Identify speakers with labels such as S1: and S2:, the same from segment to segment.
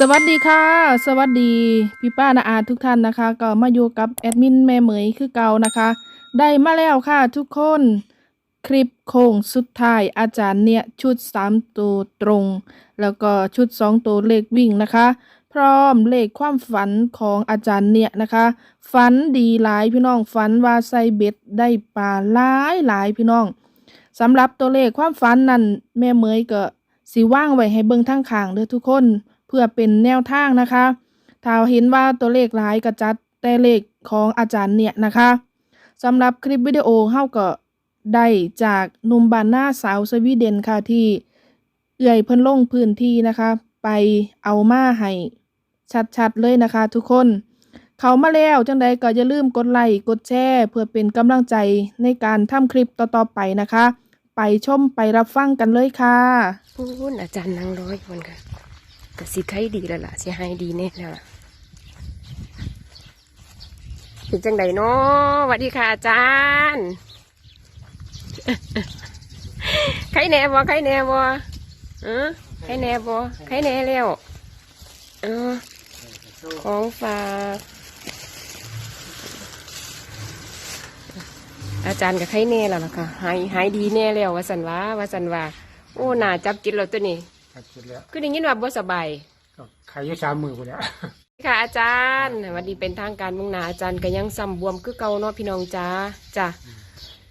S1: สวัสดีค่ะ สวัสดีพี่ป้านาอาทุกท่านนะคะ ก็มาอยู่กับแอดมินแม่เหมยคือเก่านะคะ ได้มาแล้วค่ะทุกคนคลิปโค้งสุดท้ายอาจารย์เนี่ยชุด 3 ตัวตรง แล้วก็ชุด 2 ตัวเลขวิ่งนะคะ พร้อมเลขความฝันของอาจารย์เนี่ยนะคะ ฝันดีหลายพี่น้องฝันว่าใส่เบ็ดได้ปลาหลายหลายพี่น้องสำหรับตัวเลขความฝันนั้นแม่เหมยก็สิว่างไว้ให้เบิ่งทั้งข้างเด้อทุกคน เพื่อเป็นแนวทางนะคะถ้าเห็นว่าตัวเลขหลายก็จัดแต่เลขของอาจารย์เนี่ยนะคะสำหรับคลิปวิดีโอเฮาก็ได้จากนุ่มบานหน้าสาวสวีเดนค่ะที่เอื่อยเพิ่นลงพื้นที่นะคะ ไปเอามาให้ชัดๆเลยนะคะ ทุกคน เขามาแล้วจังใดก็อย่าลืมกดไลค์กดแชร์เพื่อเป็นกำลังใจในการทำคลิปต่อๆไปนะคะ ไปชมไปรับฟังกันเลยค่ะ
S2: พูนอาจารย์นางร้อยคนค่ะ ก็สิไข่ดีแล้วล่ะสิให้ดีแน่แล้วล่ะเป็นจังไดเนาะสวัสดีค่ะอาจารย์ไข่แหน่บ่ไข่แหน่บ่เออไข่แหน่บ่ไข่แหน่แล้วเออของฝากอาจารย์กับไข่แน่แล้วล่ะค่ะหายหายดีแน่แล้วว่าสันว่าว่าสันว่าโอ้หน่าจับกินแล้วตัวนี้
S3: ครับคิดแล้ว
S2: คือได้ยินว่าบ่สบาย
S3: ก็ขายอยู่สามมือไปแล้ว
S2: ค่ะอาจารย์วันนี้เป็นทางการมุ่งหน้าอาจารย์ก็ยังซ้ำบวมคือเก่าเนาะพี่น้องจ้าจ้ะ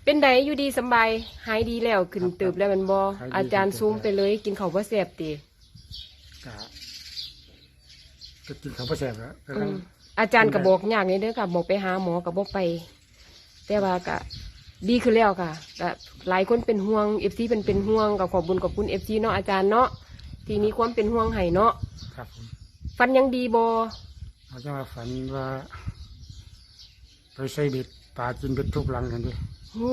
S2: เป็นไดอยู่ดีสำบายหายดีแล้วขึ้นเติบแล้วแมันบ่อาจารย์ซูมไปเลย กินข้าวบ่แซ่บติ
S3: ก็ก็กินข้าวแซ่บแล้วก็
S2: อื
S3: ทั้ง
S2: มอาจารย์ก็บอกยากนี่เด้อค่ะบอกไปหาหมอก็บ่ไป แต่ว่าก็ดีขึ้นแล้วค่ะก็หลายคนเป็นห่วง FC เป็นเป็นห่วงก็ขอบบุญขอบคุณ FC เนาะอาจารย์เนาะ ที่มีความเป็นห่วงให้เนาะ
S3: ครับผม
S2: ฟันยังดีบ่
S3: เขาจะมาฝันว่า ไปใส่เบ็ดปลากินเบ็ดทุกหลังกันดิ
S2: โอ้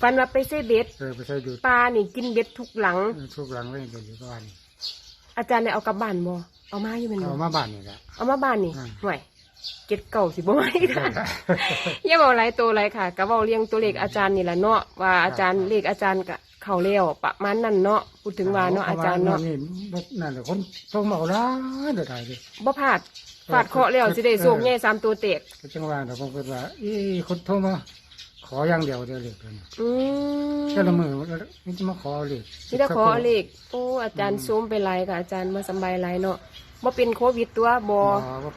S2: ฟันว่าไปเซเบ็ด
S3: เออไปใส่เบ็ด
S2: ปลานี่กินเบ็ดทุกหลัง
S3: เออทุกหลังเลยเดี๋ยวนี้ก็วัน
S2: อาจารย์ได้เอากลับบ้านบ่เอามาอยู่แมันบ่
S3: เอามาบ้านนี่แหละ
S2: เอามาบ้านนี่
S3: อืม
S2: ห่วยเก็ดเก่าสิบ่ไหวค่ะอย่าบอกหลายตัวหลายค่ะก็เว้าเรียงตัวเลขอาจารย์นี่แหละเนาะว่าอาจารย์เลขอาจารย์ก็ เข้าแล้วประมาณนั้นเนาะพูดถึงว่าเนาะอาจารย์เนาะ
S3: นี่บ่นั่นแหละคนต้องมาเอาล้านเดี๋ยวได้ดิ
S2: บ่พลาดพลาดเคราะห์แล้วสิได้โชคใหญ่สามตัวเตก
S3: ก็จังหวะแต่ผมคิดว่าอีคนโทรมาขออย่างเดียวเดียวเลยเพิ่น
S2: อืม
S3: เจ้าละมือมันจะมาขอเลย
S2: นี่ถ้าขอเอาเลขโอ้อาจารย์ซูมไปหลายค่ะอาจารย์มาสำบายหลายเนาะบ่เป็นโควิดตัวบ่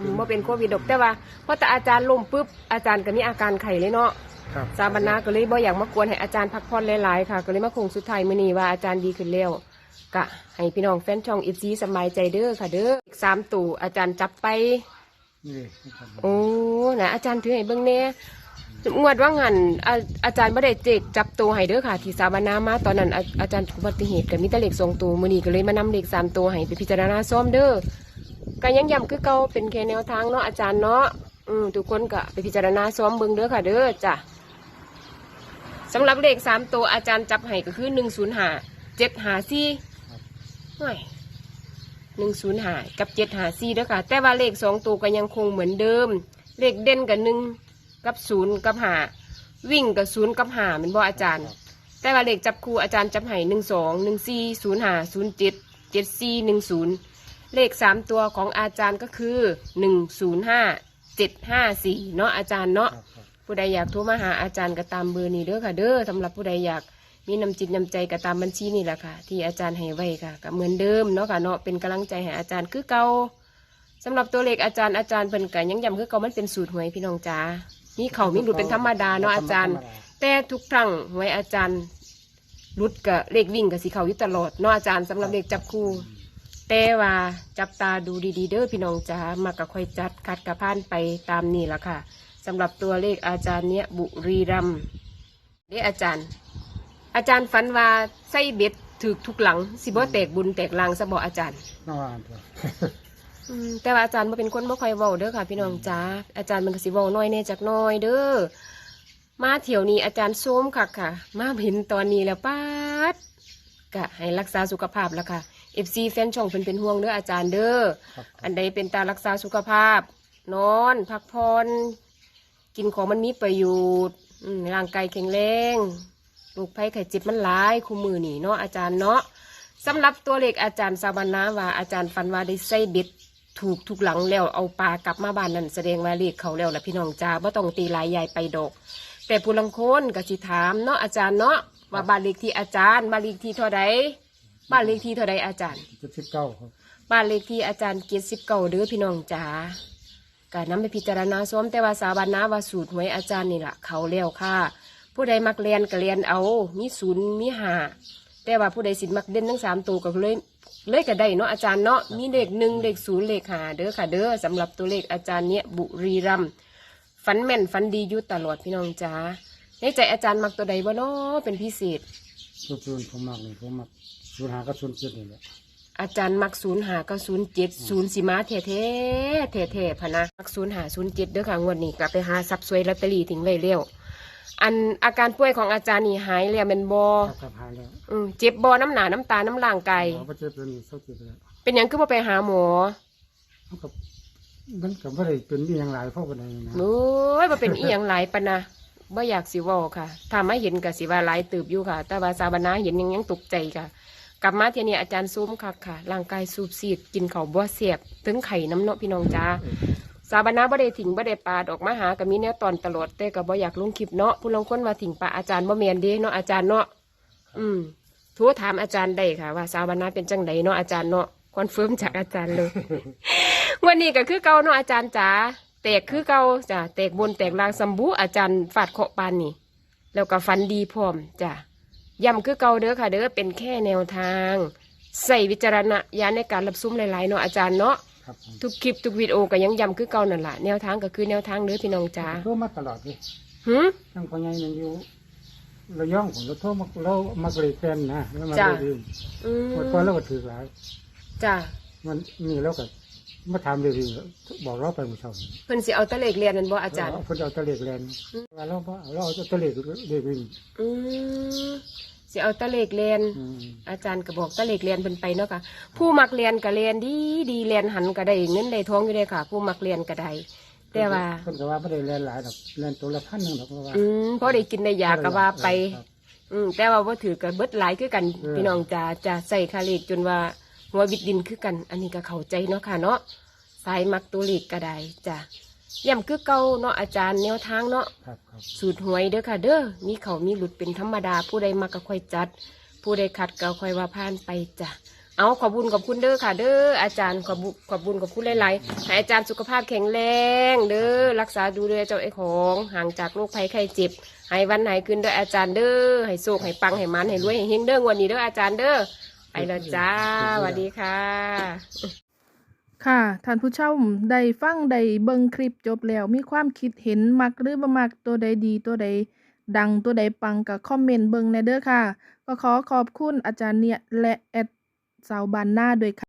S2: อืมบ่เป็นโควิดดอกแต่ว่าพอแต่อาจารย์ล้มปุ๊บอาจารย์ก็มีอาการไข้เลยเนาะ
S3: ครับ
S2: สาบรรณาก็เลยบ่อยากมากวนให้อาจารย์พักผ่อนหลายๆค่ะ ก็เลยมาคงสุดท้ายมื้อนี้ว่าอาจารย์ดีขึ้นแล้วกะให้พี่น้องแฟนช่องอีซีสบายใจเด้อค่ะ เด้ออีกสามตู่อาจารย์จับไป
S3: นี่ครับ
S2: โอ้นะอาจารย์ถือให้เบิ่งแน่งวดว่างันอาอาจารย์ไม่ได้เจกจับตัวให้เด้อค่ะ ที่สาบรรณามาตอนนั้นอาอาจารย์อุบัติเหตุกับมิตรเลขสองตัวมื้อนี้ก็เลยมานำเลขสามตัวให้ไปพิจารณาซ้อมเด้อก็ยังย้ำคือเก่าเป็นแค่แนวทางเนาะอาจารย์เนาะอืมทุกคนก็ไปพิจารณาซ้อมเบิ่งเด้อค่ะ เด้อจ้ะ สำหรับเลขสามตัวอาจารย์จับให้ก็คือหนึ่งศูนย์หาเจ็ดหาสี่ห่วยหนึ่งศูนย์หากับเจ็ดหาสี่เด้อค่ะ แต่ว่าเลขสองตัวก็ยังคงเหมือนเดิม เลขเด่นกับหนึ่งกับศูนย์กับหาวิ่งกับศูนย์กับหาเป็นบ่อาจารย์ แต่ว่าเลขจับคู่อาจารย์จับให้หนึ่งสองหนึ่งสี่ศูนย์หาศูนย์เจ็ดเจ็ดสี่หนึ่งศูนย์เลขสามตัวของอาจารย์ก็คือหนึ่งศูนย์ห้าเจ็ดห้าสี่เนาะอาจารย์เนาะ ผู้ใดอยากโทรมาหาอาจารย์ก็ตามเบอร์นี้เด้อค่ะ เด้อสำหรับผู้ใดอยากมีน้ำจิตน้ำใจก็ตามบัญชีนี่แหละค่ะ ที่อาจารย์ให้ไว้ค่ะก็เหมือนเดิมเนาะค่ะเนาะเป็นกำลังใจให้อาจารย์คือเก่าสำหรับตัวเลขอาจารย์อาจารย์เพิ่นก็ยังย้ำคือเก่ามันเป็นสูตรหวยพี่น้องจ๋ามีเขามีหลุดเป็นธรรมดาเนาะอาจารย์ แต่ทุกครั้งหวยอาจารย์รุดกับเลขวิ่งกับสีเขาอยู่ตลอดเนาะอาจารย์สำหรับเลขจับคู่แต่ว่าจับตาดูดีๆ เด้อพี่น้องจ๋ามากับค่อยจัดคัดกระพานไปตามนี่ละค่ะ สำหรับตัวเลขอาจารย์เนี้ยบุรีรัมย์เด้ออาจารย์ อาจารย์ฝันว่าไส้เบ็ดถือทุกหลัง สิบ่แตกบุญแตกลางสบออาจารย์
S3: นอนตัว
S2: อืมแต่ว่าอาจารย์บ่เป็นคนบ่ค่อยเว้าเด้อค่ะ พี่น้องจ๋าอาจารย์มันก็สิเว้าน้อยแน่จักหน้อยเด้อมาเที่ยวนี้อาจารย์โซมคักค่ะ มาเห็นตอนนี้แล้วป้าดก็ให้รักษาสุขภาพแล้วค่ะ FC แฟนช่องเพิ่นเป็นห่วงเด้ออาจารย์เด้อ
S3: ครับ
S2: อันใดเป็นตารักษาสุขภาพ นอน พักผ่อน กินของมันมีประโยชน์อืมร่างกายแข็งแรงลูกไผ่ไข่เจ็บมันหลายคู่มือนี่เนาะอาจารย์เนาะสำหรับตัวเลขอาจารย์สาบานาว่าอาจารย์ฟันว่าได้ใส่เบ็ดถูกทุกหลังแล้วเอาปลากลับมาบ้านนั่นแสดงว่าเลขเขาแล้วล่ะพี่น้องจ้าบ่ต้องตีหลายใหญ่ไปดอก แต่ผู้ลังคนก็สิถามเนาะอาจารย์เนาะว่าบ้านเลขที่อาจารย์บ้านเลขที่เท่าใดบ้านเลขที่เท่าใดอาจารย์
S3: เจ็ดสิบเก้าครับ
S2: บ้านเลขที่อาจารย์เกียรติสิบเก้าเด้อพี่น้องจ๋า ก็นำไปพิจารณาซ้อมแต่ว่าสาบานนาว่าสูตรหวยอาจารย์นี่แหละเขาแล้วค่ะ ผู้ใดมักเรียนก็เรียนเอา มีศูนย์มีหาแต่ว่าผู้ใดสินมักเด่นทั้งสามตัวก็เลยเลยก็ได้เนาะอาจารย์เนาะมีเลขหนึ่งเลขศูนย์เลขหาเด้อค่ะเด้อสำหรับตัวเลขอาจารย์เนี่ยบุรีรัมย์ฝันแม่นฝันดีอยู่ตลอดพี่น้องจ๋าในใจอาจารย์มักตัวใดบ่เนาะเป็นพิเศษ
S3: ตัวนย์ผมมักเลยผมมักศูนย์หากับศูนย์เจ็ดนี่แหละ
S2: อาจารย์มักศูนย์หาก็ศูนย์เจ็ดศูนย์สีมาเท่เท่เท่เท่พะนะมักศูนย์หาศูนย์เจ็ดเด้อค่ะงวดนี้กลับไปหาซับซวยลอตเตอรี่ทิ้งไว้เร็วอันอาการป่วยของอาจารย์นี่หายแล้วแมันบอ
S3: ครับครับหายแล้ว
S2: อืมเจ็บบอน้ำหนาน้ำตาน้ำล่างไก
S3: หมอประเจ็บเป็นเศร้าเจ็บแล้ว
S2: เป็นหยังคือบ่ไปหาหมอ
S3: มันก็มันก็ไม่ได้เป็นอหย่างไรเพราะว่าใดนะ
S2: โอ้ยบ่เป็นอีหยังหลายปะนะบ่อยากสิเว้าค่ะถ้ามาเห็นก็สิว่าหลายตืบอยู่ค่ะ แต่ว่าสาบานาเห็นยังยังตกใจค่ะ กลับมาเที่ยนี้อาจารย์ซูมคักค่ะร่างกายสูบซีดกินเข้าวบ่เสียบถึงไข่น้ำเนาะพี่น้องจ้าสาบานาบ่ได้ถิ่งบ่ได้ปาดอกมาหาก็มีแนวตอนตลอดแต่ก็บ่อยากลงคลิปเนาะผู้ลางคนว่าถิ่งปลาอาจารย์บ่แมนเด้เนาะอาจารย์เนาะอืมโทรถามอาจารย์ได้ค่ะ ว่าสาบานาเป็นจังไดเนาะอาจารย์เนาะคอนเฟิร์มจากอาจารย์เลย วันนี้ก็คือเก่าเนาะอาจารย์จ๋าแตกคือเก่าจ้ะแตกบนแตกล่างสัมบูอาจารย์ฟาดเคาะปานนี่แล้วก็ฟันดีพร้อมจ้ะ ย้ำคือเก่าเด้อค่ะ เด้อเป็นแค่แนวทาง ใส่วิจารณญาณในการรับซุ้มหลายๆเนาะอาจารย์เนาะ
S3: ครับผม
S2: ทุกคลิปทุกวิดีโอก็ยังย้ำคือเก่านั่นแหละแนวทางก็คือแนวทางเด้อพี่น้องจ๋า
S3: โทรมาตลอดเลย
S2: หืม
S3: ทั้งพ่อใหญ่มันอยู่ระยองผมเราโทรมาเรามาเกรดแฟนนะแล้วมา
S2: จ้ะ
S3: เรียน
S2: อืม
S3: หมดก่อนเราก็ถือหลาย
S2: จ้า
S3: มันนี่เราก็ มาถามเรื่อยๆบอกเราไปเมื่อเช้านี้
S2: เพิ่นสิเอาตะเลขเรียนนั่นบ่อาจารย์
S3: เพิ่นเอาตะเล็กแลนว่าเราบ่เอาเราเอาตะเล็กเด็กวิ่ง
S2: อืมสิเอาตะเลขเรียน
S3: อืม
S2: อาจารย์ก็บอกตะเลขเรียนเพิ่นไปเนาะค่ะ ผู้มักเรียนก็เรียนดีดีเรียนหันก็ได้เงินได้ทองอยู่ได้ค่ะ ผู้มักเรียนก็ได้แต่ว่า
S3: เพิ่นก็ว่าไม่ได้แลนหลายดอกแลนตัวละพันหนึ่งดอกเพราะว่า
S2: อืมพอได้กินได้ยาก็ว่าไป
S3: ครับ
S2: อืมแต่ว่าบ่ถือก็เบิดหลายคือกัน
S3: เออ
S2: พี่น้องจะจะใส่คาเลขจนว่า หัววิดดินคือกัน อันนี้ก็เข้าใจเนาะค่ะเนาะสายมักตัวเลขก็ได้จ้ะย่ำคือเก่าเนาะอาจารย์แนวทางเนาะ
S3: ครับครับ
S2: สูตรหวยเด้อค่ะ เด้อมีเขามีหลุดเป็นธรรมดา ผู้ใดมาก็ค่อยจัด ผู้ใดขัดก็ค่อยว่าผ่านไปจ้ะเอาขอบุญขอบคุณเด้อค่ะ เด้ออาจารย์ขอบุขอบุญขอบคุณหลายๆให้อาจารย์สุขภาพแข็งแรง เด้อรักษาดูแลเจ้าไอ้ของห่างจากโรคภัยไข้เจ็บให้วันไหนขึ้นเด้ออาจารย์เด้อให้โชคให้ปังให้มันให้รวยให้เฮงเด้องวันนี้เด้ออาจารย์เด้อ ไปแล้วจ้าสวัสดีค่ะ
S1: ค่ะท่านผู้ชมได้ฟังได้เบิ่งคลิปจบแล้ว มีความคิดเห็นมักหรือบ่มักตัวใดดีตัวใดดังตัวใดปังก็คอมเมนต์เบิ่งในเด้อค่ะ ก็ขอขอบคุณอาจารย์เนี่ยและแอดสาวบานหน้าด้วยค่ะ